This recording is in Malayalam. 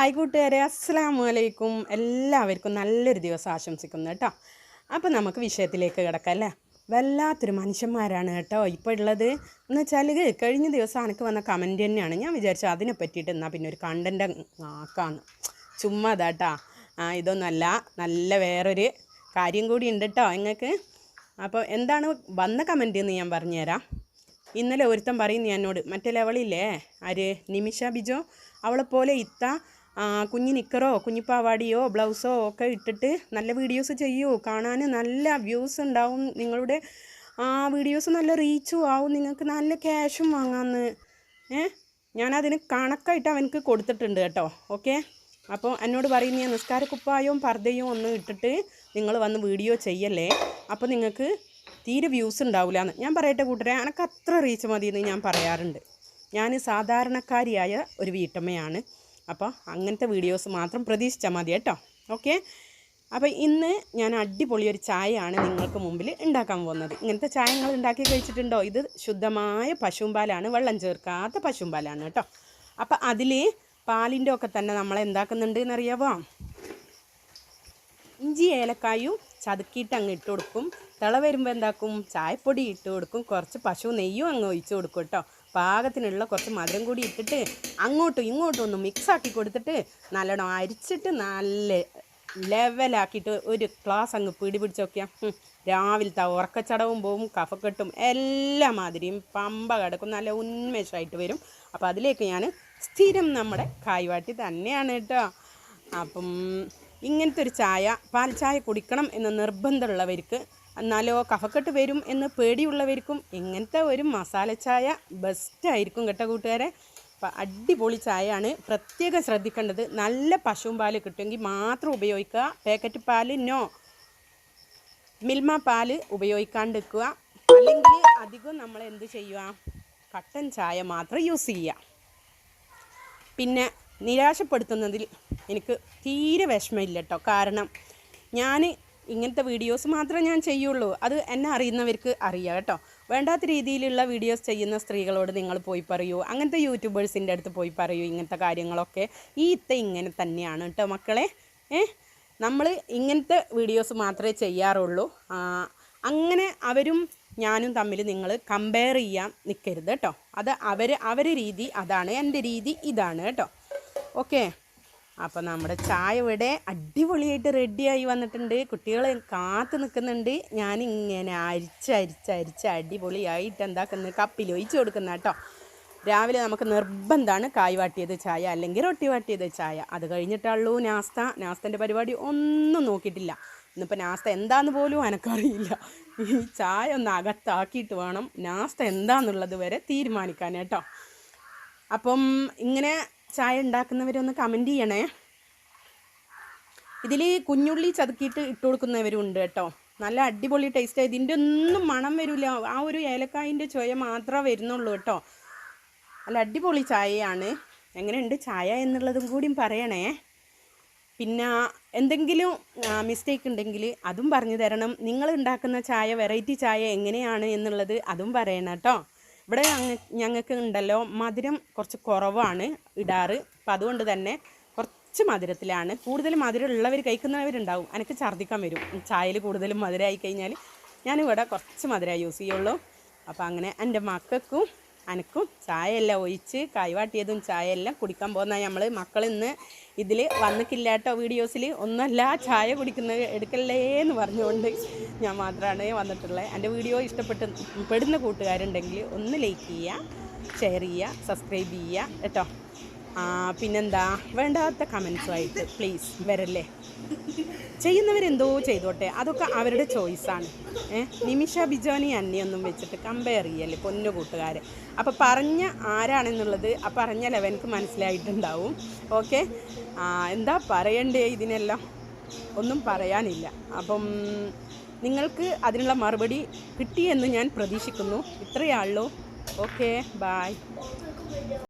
ഹായ് കൂട്ടുകാരെ. അസ്സലാമു അലൈക്കും എല്ലാവർക്കും നല്ലൊരു ദിവസം ആശംസിക്കുന്നു കേട്ടോ. അപ്പോൾ നമുക്ക് വിഷയത്തിലേക്ക് കിടക്കാം അല്ലേ? വല്ലാത്തൊരു മനുഷ്യന്മാരാണ് കേട്ടോ ഇപ്പോൾ ഉള്ളത്. എന്ന് വെച്ചാൽ കഴിഞ്ഞ ദിവസം എനിക്ക് വന്ന കമന്റ് തന്നെയാണ്. ഞാൻ വിചാരിച്ചു അതിനെ പറ്റിയിട്ട് എന്നാൽ പിന്നെ ഒരു കണ്ടന്റ് ആക്കാന്ന്. ചുമ്മാ അതാട്ടാ ആ ഇതൊന്നല്ല. നല്ല വേറൊരു കാര്യം കൂടി ഉണ്ട് കേട്ടോ നിങ്ങൾക്ക് അപ്പോൾ എന്താണ് വന്ന കമന്റ് എന്ന് ഞാൻ പറഞ്ഞുതരാം. ഇന്നലെ ഒരുത്തൻ പറയുന്നു എന്നോട് മറ്റേ ലെവളില്ലേ ആര്? നിമിഷ ബിജോ? അവളെപ്പോലെ ഇത്ത കുഞ്ഞു നിക്കറോ കുഞ്ഞിപ്പാവാടിയോ ബ്ലൗസോ ഒക്കെ ഇട്ടിട്ട് നല്ല വീഡിയോസ് ചെയ്യൂ. കാണാൻ നല്ല വ്യൂസ് ഉണ്ടാവും. നിങ്ങളുടെ ആ വീഡിയോസ് നല്ല റീച്ചും ആവും. നിങ്ങൾക്ക് നല്ല ക്യാഷും വാങ്ങാമെന്ന് ഏ? ഞാനതിന് കണക്കായിട്ട് അവനക്ക് കൊടുത്തിട്ടുണ്ട് കേട്ടോ. ഓക്കെ? അപ്പോൾ എന്നോട് പറയുന്ന നിസ്കാരക്കുപ്പായവും പർദ്ദയും ഒന്നും ഇട്ടിട്ട് നിങ്ങൾ വന്ന് വീഡിയോ ചെയ്യല്ലേ? അപ്പോൾ നിങ്ങൾക്ക് തീരെ വ്യൂസ് ഉണ്ടാവില്ല എന്ന് ഞാൻ പറയട്ടെ കൂട്ടരെ എനിക്ക് അത്ര റീച്ച് മതിയെന്ന് ഞാൻ പറയാറുണ്ട്. ഞാൻ സാധാരണക്കാരിയായ ഒരു വീട്ടമ്മയാണ്. അപ്പോൾ അങ്ങനത്തെ വീഡിയോസ് മാത്രം പ്രതീക്ഷിച്ചാൽ മതി കേട്ടോ. ഓക്കെ അപ്പോൾ ഇന്ന് ഞാൻ അടിപൊളിയൊരു ചായയാണ് നിങ്ങൾക്ക് മുമ്പിൽ ഉണ്ടാക്കാൻ പോകുന്നത്. ഇങ്ങനത്തെ ചായ നിങ്ങൾ ഉണ്ടാക്കി കഴിച്ചിട്ടുണ്ടോ? ഇത് ശുദ്ധമായ പശുവും പാലാണ് വെള്ളം ചേർക്കാത്ത പശുവും പാലാണ് കേട്ടോ. അപ്പോൾ അതിൽ പാലിന്റെ ഒക്കെ തന്നെ നമ്മൾ എന്താക്കുന്നുണ്ട് എന്നറിയാവോ? ഇഞ്ചി ഏലക്കായും ചതുക്കിയിട്ട് അങ്ങ് ഇട്ട് കൊടുക്കും. തിള വരുമ്പോൾ എന്താക്കും? ചായപ്പൊടി ഇട്ട് കൊടുക്കും. കുറച്ച് പശു നെയ്യും അങ്ങ് ഒഴിച്ച് കൊടുക്കും കേട്ടോ. പാകത്തിനുള്ള കുറച്ച് മധുരം കൂടി ഇട്ടിട്ട് അങ്ങോട്ടും ഇങ്ങോട്ടും ഒന്ന് മിക്സ് ആക്കി കൊടുത്തിട്ട് നല്ലോണം അരിച്ചിട്ട് നല്ല ലെവലാക്കിയിട്ട് ഒരു ക്ലാസ് അങ്ങ് പിടി പിടിച്ച് നോക്കിയാൽ രാവിലത്തെ ഉറക്കച്ചടവും പോവും കഫക്കെട്ടും എല്ലാ മാതിരിയും പമ്പ കിടക്കും നല്ല ഉന്മേഷമായിട്ട് വരും. അപ്പോൾ അതിലേക്ക് ഞാൻ സ്ഥിരം നമ്മുടെ കായ്വാട്ടി തന്നെയാണ് കേട്ടോ. അപ്പം ഇങ്ങനത്തെ ഒരു ചായ പാൽ ചായ കുടിക്കണം എന്ന് നിർബന്ധമുള്ളവർക്ക് എന്നാലോ കഫക്കെട്ട് വരും എന്ന് പേടിയുള്ളവർക്കും ഇങ്ങനത്തെ ഒരു മസാല ചായ ബെസ്റ്റായിരിക്കും കേട്ടോ കൂട്ടുകാരെ. അപ്പം അടിപൊളി ചായയാണ്. പ്രത്യേകം ശ്രദ്ധിക്കേണ്ടത് നല്ല പശുവും പാൽ കിട്ടുമെങ്കിൽ മാത്രം ഉപയോഗിക്കുക. പാക്കറ്റ് പാൽ നോ മിൽമ പാൽ ഉപയോഗിക്കാണ്ടിരിക്കുക അല്ലെങ്കിൽ അധികം നമ്മൾ എന്ത് ചെയ്യുക? കട്ടൻ ചായ മാത്രം യൂസ് ചെയ്യുക. പിന്നെ നിരാശപ്പെടുത്തുന്നതിൽ എനിക്ക് തീരെ വിഷമമില്ല കേട്ടോ. കാരണം ഞാൻ ഇങ്ങനത്തെ വീഡിയോസ് മാത്രമേ ഞാൻ ചെയ്യുള്ളൂ. അത് എന്നെ അറിയുന്നവർക്ക് അറിയാം കേട്ടോ. വേണ്ടാത്ത രീതിയിലുള്ള വീഡിയോസ് ചെയ്യുന്ന സ്ത്രീകളോട് നിങ്ങൾ പോയി പറയൂ. അങ്ങനത്തെ യൂട്യൂബേഴ്സിന്റെ അടുത്ത് പോയി പറയൂ ഇങ്ങനത്തെ കാര്യങ്ങളൊക്കെ. ഈ ഇത്ത ഇങ്ങനെ തന്നെയാണ് കേട്ടോ മക്കളെ. ഏ? നമ്മൾ ഇങ്ങനത്തെ വീഡിയോസ് മാത്രമേ ചെയ്യാറുള്ളൂ. അങ്ങനെ അവരും ഞാനും തമ്മിൽ നിങ്ങൾ കമ്പയർ ചെയ്യാൻ നിൽക്കരുത് കേട്ടോ. അത് അവർ അവരെ രീതി അതാണ്. എന്റെ രീതി ഇതാണ് കേട്ടോ. ഓക്കെ അപ്പോൾ നമ്മുടെ ചായ ഇവിടെ അടിപൊളിയായിട്ട് റെഡിയായി വന്നിട്ടുണ്ട്. കുട്ടികൾ കാത്തു നിൽക്കുന്നുണ്ട് ഞാനിങ്ങനെ അരിച്ച് അരിച്ച് അരിച്ച് അടിപൊളിയായിട്ട് എന്താക്കുന്നത് കപ്പിൽ ഒഴിച്ച് കൊടുക്കുന്ന കേട്ടോ. രാവിലെ നമുക്ക് നിർബന്ധമാണ് കായ് വാട്ടിയത് ചായ അല്ലെങ്കിൽ റൊട്ടി വാട്ടിയത് ചായ. അത് കഴിഞ്ഞിട്ടുള്ളൂ നാസ്ത. നാസ്തന്റെ പരിപാടി ഒന്നും നോക്കിയിട്ടില്ല. ഇന്നിപ്പോൾ നാസ്ത എന്താന്ന് പോലും എനക്കറിയില്ല ഈ ചായ ഒന്ന് അകത്താക്കിയിട്ട് വേണം നാസ്ത എന്താന്നുള്ളത് വരെ തീരുമാനിക്കാൻ കേട്ടോ. അപ്പം ഇങ്ങനെ ചായ ഉണ്ടാക്കുന്നവരൊന്ന് കമന്റ് ചെയ്യണേ. ഇതിൽ കുഞ്ഞുള്ളി ചതുക്കിയിട്ട് ഇട്ട് കൊടുക്കുന്നവരും ഉണ്ട് കേട്ടോ. നല്ല അടിപൊളി ടേസ്റ്റ് ഇതിന്റെ ഒന്നും മണം വരില്ല ആ ഒരു ഏലക്കായിന്റെ ചുയ മാത്രമേ വരുന്നുള്ളൂ കേട്ടോ. നല്ല അടിപൊളി ചായയാണ്. എങ്ങനെയുണ്ട് ചായ എന്നുള്ളതും കൂടിയും പറയണേ. പിന്നെ എന്തെങ്കിലും മിസ്റ്റേക്ക് ഉണ്ടെങ്കിൽ അതും പറഞ്ഞു തരണം. നിങ്ങൾ ഉണ്ടാക്കുന്ന ചായ വെറൈറ്റി ചായ എങ്ങനെയാണ് എന്നുള്ളത് അതും പറയണം കേട്ടോ. ഇവിടെ ഞങ്ങ ഞങ്ങൾക്ക് ഉണ്ടല്ലോ മധുരം കുറച്ച് കുറവാണ് ഇടാറ്. അപ്പം അതുകൊണ്ട് തന്നെ കുറച്ച് മധുരത്തിലാണ്. കൂടുതൽ മധുരം ഉള്ളവർ കഴിക്കുന്നവരുണ്ടാവും. എനിക്ക് ഛർദ്ദിക്കാൻ വരും. ചായയിൽ കൂടുതലും മധുരമായി കഴിഞ്ഞാൽ ഞാനിവിടെ കുറച്ച് മധുരമായി യൂസ് ചെയ്യുള്ളൂ. അപ്പോൾ അങ്ങനെ എന്റെ മക്കൾക്കും അനക്കും ചായയെല്ലാം ഒഴിച്ച് കൈവാട്ടിയതും ചായ എല്ലാം കുടിക്കാൻ പോകുന്ന നമ്മൾ മക്കൾ ഇന്ന് ഇതിൽ വന്നിട്ടില്ലാട്ടോ വീഡിയോസിൽ ഒന്നല്ല ചായ കുടിക്കുന്നത് എടുക്കല്ലേ എന്ന് പറഞ്ഞുകൊണ്ട് ഞാൻ മാത്രമാണ് വന്നിട്ടുള്ളത് എന്റെ വീഡിയോ ഇഷ്ടപ്പെട്ട് പെടുന്ന കൂട്ടുകാരുണ്ടെങ്കിൽ ഒന്ന് ലൈക്ക് ചെയ്യുക ഷെയർ ചെയ്യുക സബ്സ്ക്രൈബ് ചെയ്യുക കേട്ടോ. പിന്നെന്താ? വേണ്ടാത്ത കമൻസുമായിട്ട് പ്ലീസ് വരല്ലേ? ചെയ്യുന്നവരെന്തോ ചെയ്തോട്ടെ അതൊക്കെ അവരുടെ ചോയ്സാണ് ഏ നിമിഷ ബിജോനി അന്നെയൊന്നും വെച്ചിട്ട് കമ്പയർ ചെയ്യല്ലേ പൊന്നു കൂട്ടുകാരെ. അപ്പോൾ പറഞ്ഞ ആരാണെന്നുള്ളത് ആ പറഞ്ഞ ലെവൻക്ക് മനസ്സിലായിട്ടുണ്ടാവും. ഓക്കെ എന്താ പറയണ്ടേ ഇതിനെല്ലാം? ഒന്നും പറയാനില്ല. അപ്പം നിങ്ങൾക്ക് അതിനുള്ള മറുപടി കിട്ടിയെന്ന് ഞാൻ പ്രതീക്ഷിക്കുന്നു. ഇത്രയേ ഉള്ളൂ. Okay bye